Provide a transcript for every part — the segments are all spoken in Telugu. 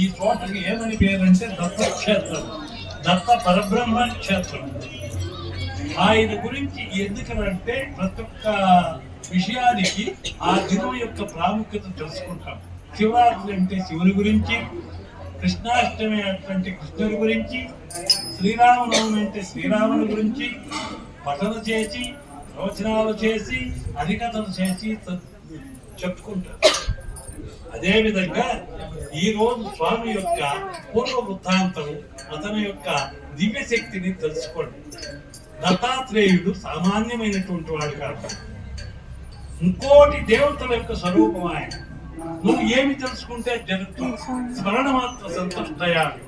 ఈ చోటకి ఏమని పేరంటే దత్తక్షేత్రం దత్త పరబ్రహ్మ క్షేత్రం. ఆయన గురించి ఎందుకనంటే ప్రతి ఒక్క విషయానికి ఆ దినం యొక్క ప్రాముఖ్యత తెలుసుకుంటాం. శివరాత్రి అంటే శివుని గురించి కృష్ణాష్టమి అంటే కృష్ణుని గురించి శ్రీరామనవమి అంటే శ్రీరాముని గురించి పఠన చేసి ప్రవచనాలు చేసి అధికతలు చేసి చెప్పుకుంటారు. అదేవిధంగా ఈ రోజు స్వామి యొక్క పూర్వ వృత్తాంతం అతని యొక్క దివ్య శక్తిని తెలుసుకోండి. దత్తాత్రేయుడు సామాన్యమైనటువంటి వాడు కాదు. ఇంకోటి దేవతల యొక్క స్వరూపం ఆయన. నువ్వు ఏమి తెలుసుకుంటే జరుగుతుంది స్మరణ మాత్ర సంతుష్టయాలు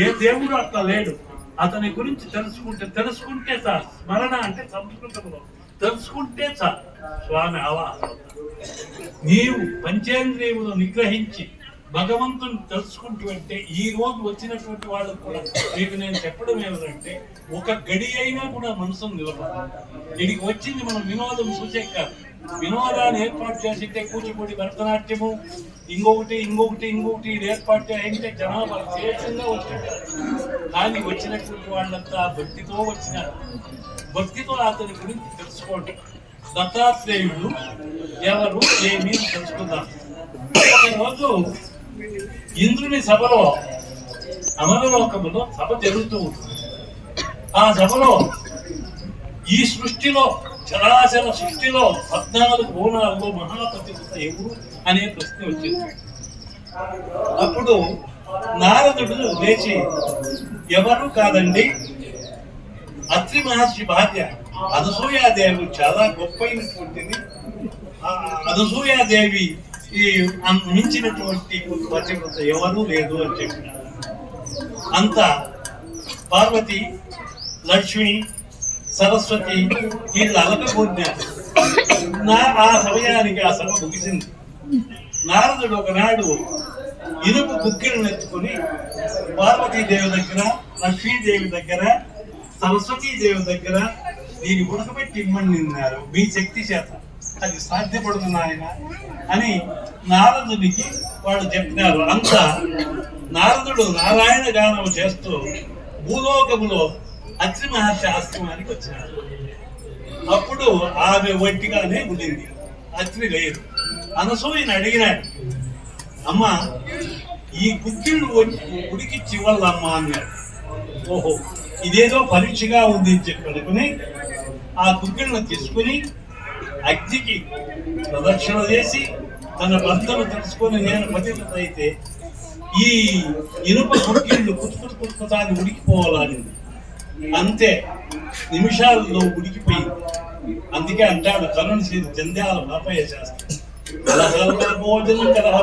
ఏ దేవుడు అట్లా లేడు. అతని గురించి తెలుసుకుంటే తెలుసుకుంటే సార్ స్మరణ అంటే సంస్కృతంలో తెలుసుకుంటే చాలు. స్వామి ఆవాహన నీవు పంచేంద్రియములు నిగ్రహించి భగవంతుని తెలుసుకుంటూ అంటే ఈ రోజు వచ్చినటువంటి వాళ్ళకు కూడా మీకు నేను చెప్పడం ఏమిటంటే ఒక గడి అయినా కూడా మనసును నిలబడాలి ఇడికి వచ్చింది మనం వినోదం సూచే కాదు. వినోదాన్ని ఏర్పాటు చేసింటే కూచిపూడి భరతనాట్యము ఇంకొకటి ఇంకొకటి ఇంకొకటి ఇది ఏర్పాటు చేయంటే జనాభా చేసిందే వచ్చింది కానీ వచ్చినటువంటి వాళ్ళంతా భక్తితో వచ్చినారు. భక్తితో అతని గురించి తెలుసుకోండి. దత్తాత్రేయుడు ఎవరు ఏమి తెలుసుకుందాం. ఒకరోజు ఇంద్రుని సభలో అమరలోకములో సభ జరుగుతూ ఉంటుంది ఆ సభలో ఈ సృష్టిలో చరాచర సృష్టిలో పద్నాలుగు భువనాల్లో మహాపతివ్రత ఎవరు అనే ప్రశ్న వచ్చింది. అప్పుడు నారదుడు లేచి ఎవరు కాదండి? అత్రి మహర్షి భార్య అనసూయాదేవి చాలా గొప్పైనటువంటిది. ఆ అనసూయాదేవి ఈ మించినటువంటి పతివ్రత ఎవరూ లేదు అని చెప్పినారు. అంత పార్వతి లక్ష్మి సరస్వతి వీళ్ళు అలకపోతున్నారు నా ఆ సమయానికి ఆ సభ ముగిసింది. నారదుడు ఒకనాడు ఇనుపు బుక్కిలను ఎత్తుకుని పార్వతీదేవి దగ్గర లక్ష్మీదేవి దగ్గర సరస్వతీదేవి దగ్గర దీన్ని ఉడకబెట్టి ఇమ్మని నిన్నారు. మీ శక్తి చేత అది సాధ్యపడుతుంది ఆయన అని నారదునికి వాళ్ళు చెప్పినారు. అంత నారదుడు నారాయణ గానం చేస్తూ భూలోకములో అత్రి మహర్షి ఆశ్రమానికి వచ్చారు అప్పుడు ఆమె ఒంటిగానే ఉండింది అగ్ని లేదు. అనసూయని అడిగినాడు. అమ్మ ఈ కుక్కిళ్ళు ఉడికి ఇవ్వాలమ్మా అన్నాడు. ఓహో ఇదేదో పరీక్షగా ఉంది అని చెప్పి అనుకుని ఆ కుక్కిళ్ళను తీసుకుని అగ్నికి ప్రదక్షిణ చేసి తన భర్తను తెలుసుకొని నేను పతివ్రత అయితే ఈ ఇనుప కుక్కిళ్ళు కుతుకుతు కుతుకుతాన్ని ఉడికిపోవాలని అంతే. నిమిషాల్లో ఉడికిపోయింది అందుకే అంటాడు కరుణ శ్రీ జంధ్యాల పాపయ్య శాస్త్రం. కలహల భోజనం కలహ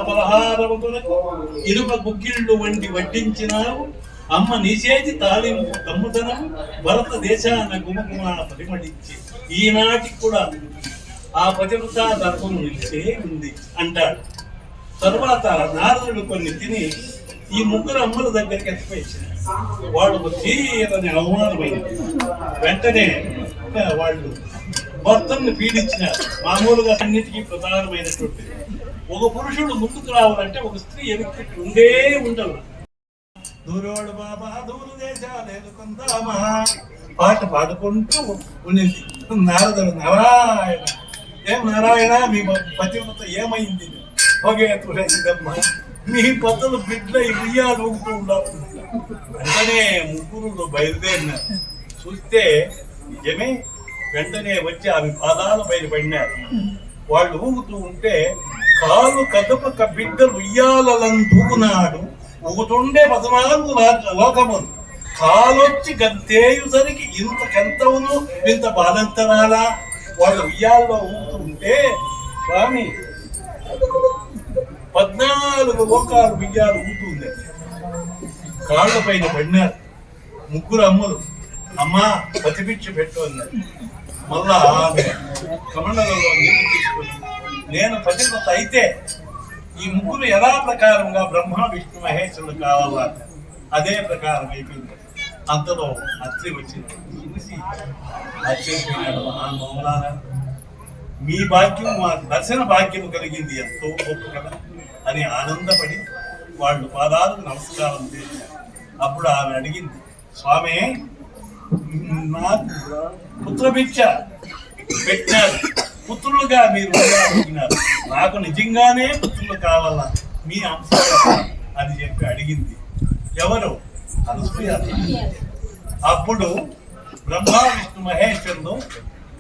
ఇనుప గుగ్గిళ్ళు వంటి వడ్డించినావు. అమ్మ నిషేధి తాలింపు కమ్ముతనం భరత దేశాన గుమగుమ పరిమళించి ఈనాటికి కూడా ఆ పతివ్రత ధర్మం నిలిచే ఉంది అంటాడు. తర్వాత నారదుడు కొన్ని తిని ఈ ముగ్గురు అమ్మల దగ్గరికి ఎత్తిపోయించాడు వాళ్ళు తీరని అవమానమైంది వెంటనే వాళ్ళు భర్తను పీడించినారు. మామూలుగా అన్నిటికీ ప్రధానమైనటువంటి. ఒక పురుషుడు ముందుకు రావాలంటే ఒక స్త్రీ ఎదుటి ఉండే ఉండాలి దూరోడు బాబా దూరు దేశాలు ఎదుకుందామా పాట పాడుకుంటూ ఉండింది నారదుడు నారాయణ ఏం నారాయణ? మీ పతివ్రత ఏమైంది? ఒకే తులసిదమ్మ మీ పద్ధతులు బిడ్డ ఇయ్యాలు ఉంటూ ఉండాలి వెంటనే ముగ్గురు బయలుదేరినారు చూస్తే నిజమే వెంటనే వచ్చి ఆమె పాదాల పైన పడినారు. వాళ్ళు ఊగుతూ ఉంటే కాలు కదపక బిడ్డలు ఉయ్యాలలను ఊగుతుండే పద్నాలుగు లోకములు. కాలొచ్చి గంతేయుసరికి ఇంతకెంతవును ఇంత బాధంతరాలా వాళ్ళు ఉయ్యాల్లో ఊగుతూ ఉంటే స్వామి పద్నాలుగు లోకాలు ఉయ్యాలు ఊగుతుంది కాళ్ళ పైన పడినారు. ముగ్గురు అమ్మలు. అమ్మా బతిపిచ్చి పెట్టు అన్నారు మళ్ళా ఆమె కమండలలో నీళ్ళు తీసుకొని నేను పతివ్రత అయితే ఈ ముగ్గురు యథా ప్రకారంగా బ్రహ్మ విష్ణు మహేశ్వరుడు కావాలా అదే ప్రకారం అయిపోయింది. అంతలో అత్రి వచ్చింది. చూసి ఆశ్చర్యపోయినాడు మీ భాగ్యం మా దర్శన భాగ్యం కలిగింది ఎంతో గొప్ప కదా అని ఆనందపడి వాళ్ళు పాదాలకు నమస్కారం చేశారు అప్పుడు ఆమె అడిగింది స్వామి నాకు పుత్రభిక్ష పెట్టారు. పుత్రులుగా మీరు అడిగినారు నాకు నిజంగానే పుత్రులు కావాలా? మీ అంశం అని చెప్పి అడిగింది. ఎవరు? అనసూయ అప్పుడు బ్రహ్మ విష్ణు మహేశ్వరుడు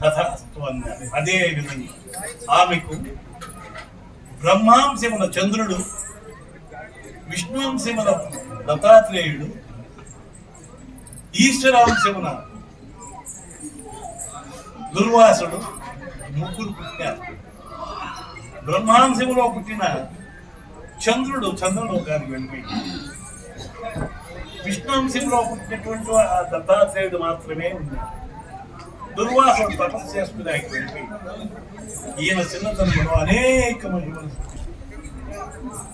తథాస్తు అన్నారు. అదే విధంగా ఆమెకు బ్రహ్మాంశమున చంద్రుడు విష్ణువంశమున దత్తాత్రేయుడు ఈశ్వరాంశమున దుర్వాసుడు ముగ్గురు పుట్టారు బ్రహ్మాంశములో పుట్టిన చంద్రుడు చంద్రలోకానికి వెళ్ళిపోయింది విష్ణువంశంలో పుట్టినటువంటి ఆ దత్తాత్రేయుడు మాత్రమే ఉన్నాడు దుర్వాసుడు తపస్సు చేసుకుని ఆయనకు వెళ్ళిపోయింది ఈయన చిన్నతనంలో అనేక మహిమలు.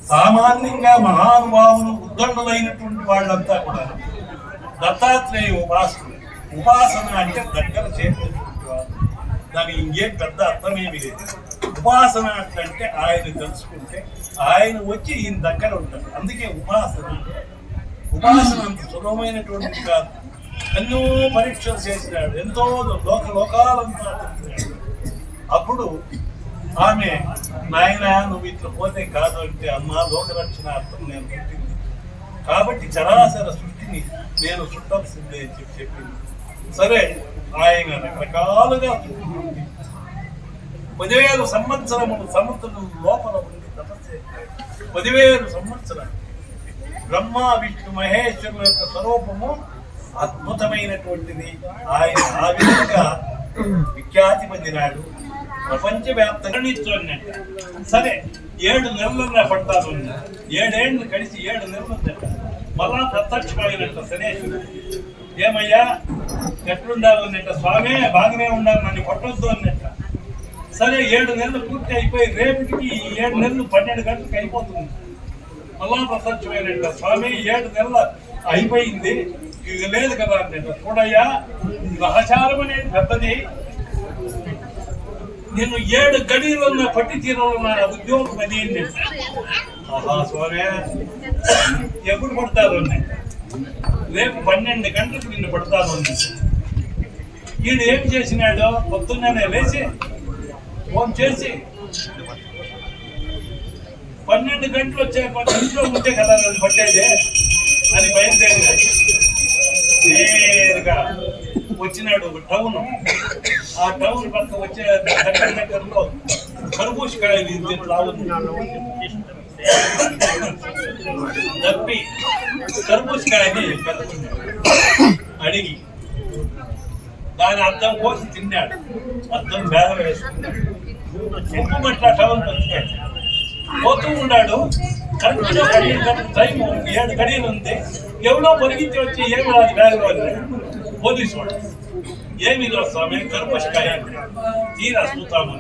సామాన్యంగా మహానుభావులు ఉద్దండులైనటువంటి వాళ్ళంతా కూడా దత్తాత్రేయ ఉపాసన ఉపాసన అంటే దగ్గర చేసేటువంటి వాళ్ళు దానికి ఇంకేం పెద్ద అర్థమేమి లేదు. ఉపాసన అంటే ఆయన తెలుసుకుంటే ఆయన వచ్చి ఈయన దగ్గర ఉంటాడు. అందుకే ఉపాసన ఉపాసన అంత సులభమైనటువంటి కాదు. ఎన్నో పరీక్షలు చేసినాడు ఎంతో లోక లోకాలంతా. అప్పుడు ఆమె నాయన నువ్వు ఇట్లా పోతే కాదు అంటే అమ్మ లోకరక్షణార్థం నేను పుట్టింది. కాబట్టి చరాచర సృష్టిని నేను చుట్టాల్సిందే అని చెప్పి చెప్పింది. సరే ఆయన రకరకాలుగా చుట్టుకుంది పదివేల సంవత్సరములు సముద్రం లోపల ఉండి తపస్సు పదివేలు సంవత్సరాలు. బ్రహ్మ విష్ణు మహేశ్వరుల యొక్క స్వరూపము అద్భుతమైనటువంటిది. ఆయన ఆ విధంగా విఖ్యాతి పొందినాడు ప్రపంచవ్యాప్తంగా నిల్చోన్నట్ట సరే ఏడు నెలలుగా పడతాను ఏడేళ్ళు కలిసి ఏడు నెలలు మళ్ళా ప్రత్యక్షమైనట్ట శనేశ్వరుడు. ఏమయ్యా ఎట్లుండాలి అన్నట్ట స్వామి బాగానే ఉండాలి నన్ను కొట్టొద్దు అన్నట్ట. సరే ఏడు నెలలు పూర్తి అయిపోయి రేపటికి ఈ ఏడు నెలలు పన్నెండు గంటలకు అయిపోతుంది. మళ్ళా ప్రత్యక్షమైనట్ట స్వామి ఏడు నెలల అయిపోయింది. ఇది లేదు కదా అన్నట్ట. చూడయ్యా గ్రహచారం అనేది పెద్దది. నేను ఏడు గడిలో పట్టి తీరాలన్న ఉద్యోగం అది అన్నట్ట. ఆహా సోరే ఎప్పుడు పడతారు రేపు పన్నెండు గంటలకు నిన్ను పడతారు వీడు ఏం చేసినాడు పొద్దున్నే లేచి ఫోన్ చేసి పన్నెండు గంటలు వచ్చే ఇంట్లో ఉంటే కదా అది పట్టేది అని బయలుదేరినాడు. నేరుగా వచ్చినాడు ఒక టౌన్. ఆ టౌన్ పక్క వచ్చే దగ్గర దగ్గరలో కర్బూజకాయ తప్పి కర్బూజకాయని అడిగి దాని అర్థం కోసి తిన్నాడు. అర్థం బేద వేసుకున్నాడు. ఉప్పుమట్ల టౌన్ వచ్చాడు పోతూ ఉన్నాడు. కరెక్ట్గా టైం ఏడు గడియలు ఉంది. ఎవరో పొరిగించి వచ్చి ఏం రాదు బ్యాగ్ పోలీసు వాడు ఏమి రా స్వామి కర్పశకాయ తీరా చూస్తాము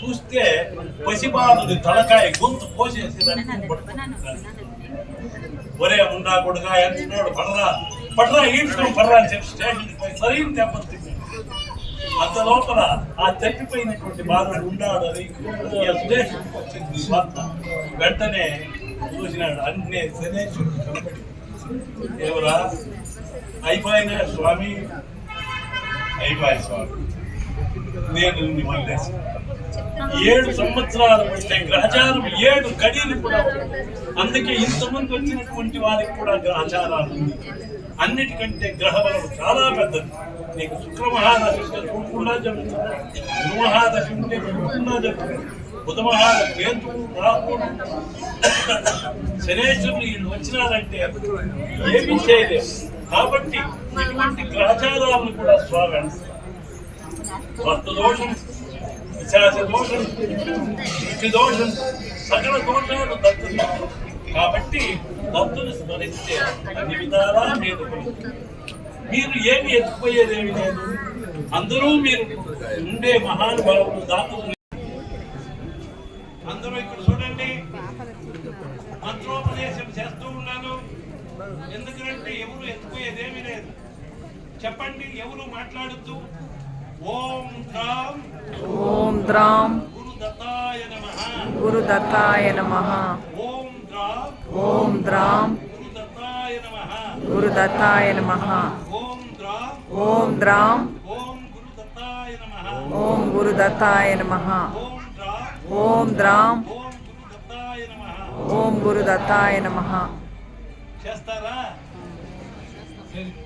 చూస్తే పసిబాలుడి తలకాయ గొంతు పోసేసి. ఒరే ఉండా కొడుగా ఎంచినోడు పడరా. పడరా ఈడ్చుకొని పడరా అని చెప్పి స్టేషన్కి పోయి సరైన తిన్నాడు. అంత లోపల ఆ తప్పిపోయినటువంటి బాలుడు ఉన్నాడు అని స్టేషన్కి వచ్చింది వార్త వెంటనే చూసినాడు అన్నీ శనేశ్వరుడు ఎవరా అయిపోయిన స్వామి అయిపోయి స్వామి నేను నిన్ను ఏడు సంవత్సరాలు అంటే గ్రహచారం ఏడు గడియలు కూడా అందుకే ఇంతమంది వచ్చినటువంటి వారికి కూడా గ్రహచారాలు ఉంది అన్నిటికంటే గ్రహబలం చాలా పెద్దది. నీకు శుక్ర ఉంటే చూడకుండా జరుగుతుంది. గురు ఉంటే చూడకుండా జరుగుతుంది. బుధమహార కేతు రాహు శనేశ్వరుడు వీళ్ళు వచ్చినారంటే ఏమీ చేయలేదు కాబట్టి ఇటువంటి గ్రహచారాలను కూడా స్వాగతం అంటారు. దోషం విశాస దోషం ఇంటి దోషం సకల దోషాలు దత్తులు కాబట్టి దత్తుని స్మరిస్తే అన్ని విధాలా మీరు మీరు ఏమి ఎత్తుకుపోయేదేమి లేదు. అందరూ మీరు ఉండే మహానుభావులు దాతలు. అందరూ ఇక్కడ చూడండి. మంత్రోపదేశం చేస్తూ ఎందుకంటే ఎవరు ఎత్తుకుపోయేదేమీ లేదు చెప్పండి ఎవరు మాట్లాడుతూ? ఓం రామ్ ఓం ద్రాం గురు దత్తాయ నమః. గురుదత్తాయ నమ. ఓం రామ్ ఓం ద్రాం గురుదత్తాయ నమః. గురుదత్తాయ నమ. ఓం ద్రా ఓం ద్రాం ఓం గురుదత్తాయ నమః. ఓం గురుదత్తాయ నమ. ఓం ద్రా ఓం ద్రాం ఓం గురుదత్తాయ నమః. ఓం గురుదత్తాయ నమ. చేస్తారా సరే, వైశ్య